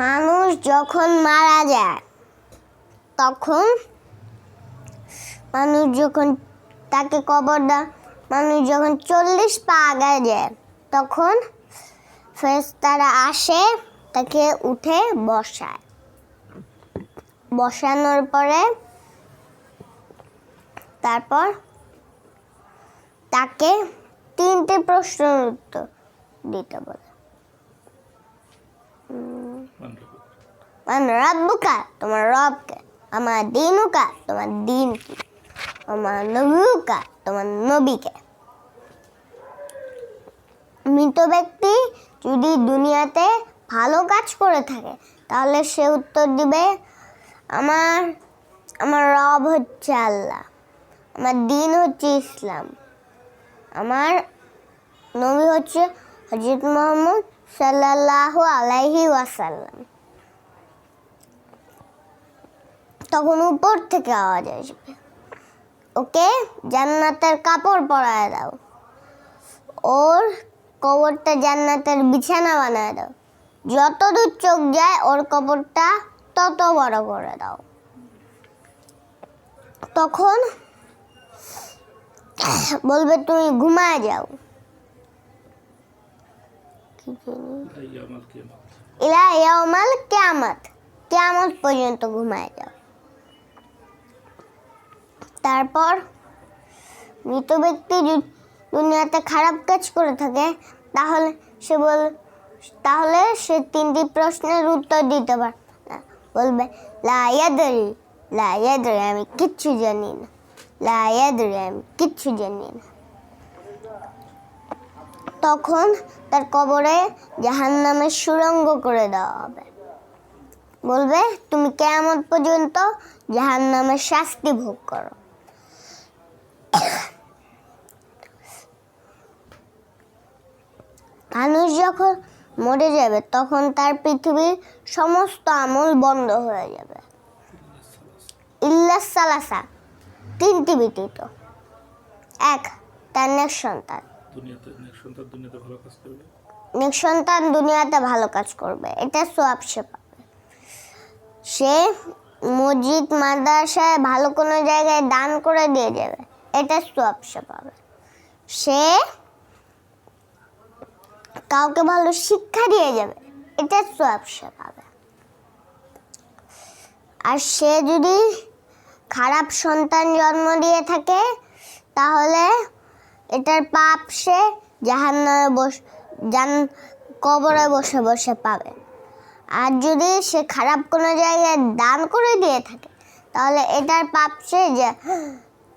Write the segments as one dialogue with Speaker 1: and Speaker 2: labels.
Speaker 1: মানুষ যখন মারা যায়, তখন মানুষ যখন তাকে কবর দেয়, মানুষ যখন চল্লিশ পা আগায় যায় তখন ফেরেশতারা আসে, তাকে উঠে বসায়। বসানোর পরে তারপর তাকে তিনটে প্রশ্নের উত্তর দিতে বলে।
Speaker 2: মান
Speaker 1: তোমার আমার তোমার দিন কি আমার তোমার মৃত ব্যক্তি যদি দুনিয়াতে ভালো কাজ করে থাকে, তাহলে সে উত্তর দিবে, আমার আমার রব হচ্ছে আল্লাহ। আমার দিন হচ্ছে ইসলাম। আমার নবী হচ্ছে হজরত মোহাম্মদ সাল্লাল্লাহু আলাইহি ওয়াসাল্লাম। তখন উপর থেকে আওয়াজ আসবে। ওকে, জান্নাতের কাপড় পরায় দাও। ওর কবরটা জান্নাতের বিছানা বানায় দাও। যত দূর চোখ যায়, ওর কবরটা তত বড় করে দাও। তখন বলবে, তুমি ঘুমায় যাও কি জানি
Speaker 2: এই আমার কিয়ামত
Speaker 1: পর্যন্ত ঘুমায় যাও। তারপর মৃত ব্যক্তি দুনিয়াতে খারাপ কাজ করে থাকে, তাহলে সে বল তাহলে সে তিনটি প্রশ্নের উত্তর দিতে পারে না। বলবে, লা ইয়াদরি, লা আমি কিচ্ছু জানি না। লা ইয়াদরি, আমি কিচ্ছু জানি না। তখন তার কবরে জাহান্নামের সুরঙ্গ করে দেওয়া হবে। বলবে, তুমি কেমন পর্যন্ত জাহান্নামের শাস্তি ভোগ করো। মানুষ যখন মরে যাবে, তখন তার পৃথিবীর সমস্ত আমল বন্ধ হয়ে যাবে। ইল্লাস সালাসা, তিনটি ব্যতীত। এক, তার সন্তান।
Speaker 2: সন্তান দুনিয়াতে ভালো কাজ করবে?
Speaker 1: নেক সন্তান দুনিয়াতে ভালো কাজ করবে, এটা সোয়াব সে পাবে। সে মসজিদ মাদ্রাসায় ভালো কোনো জায়গায় দান করে দিয়ে যাবে, এটা সোয়াব সে পাবে। সে কাউকে ভালো শিক্ষা দিয়ে যাবে, এটা সোয়াব সে পাবে। আর সে যদি খারাপ সন্তান জন্ম দিয়ে থাকে, তাহলে এটার পাপ সে জাহান্নামে বস জান কবরে বসে বসে পাবে। আর যদি সে খারাপ কোনো জায়গায় দান করে দিয়ে থাকে তাহলে এটার পাপ সে যে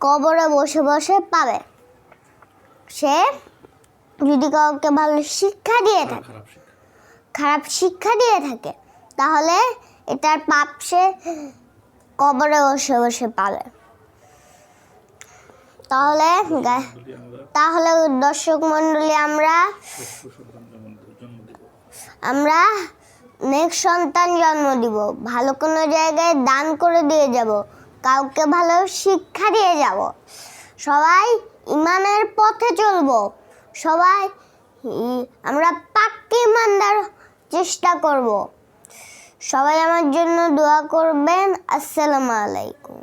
Speaker 1: কবরে বসে বসে পাবে। সে যদি কাউকে ভালো শিক্ষা দিয়ে থাকে
Speaker 2: খারাপ শিক্ষা।
Speaker 1: খারাপ শিক্ষা দিয়ে থাকে তাহলে এটার পাপ সে কবরে বসে বসে পাবে। তাহলে তাহলে দর্শক মণ্ডলী, আমরা আমরা নেক্সট সন্তান জন্ম দিব। ভালো কোনো জায়গায় দান করে দিয়ে যাব। কাউকে ভালো শিক্ষা দিয়ে যাব। সবাই ইমানের পথে চলবো। সবাই আমরা পাক্কি ইমানদার চেষ্টা করব। সবাই আমার জন্য দোয়া করবেন। আসসালামু আলাইকুম।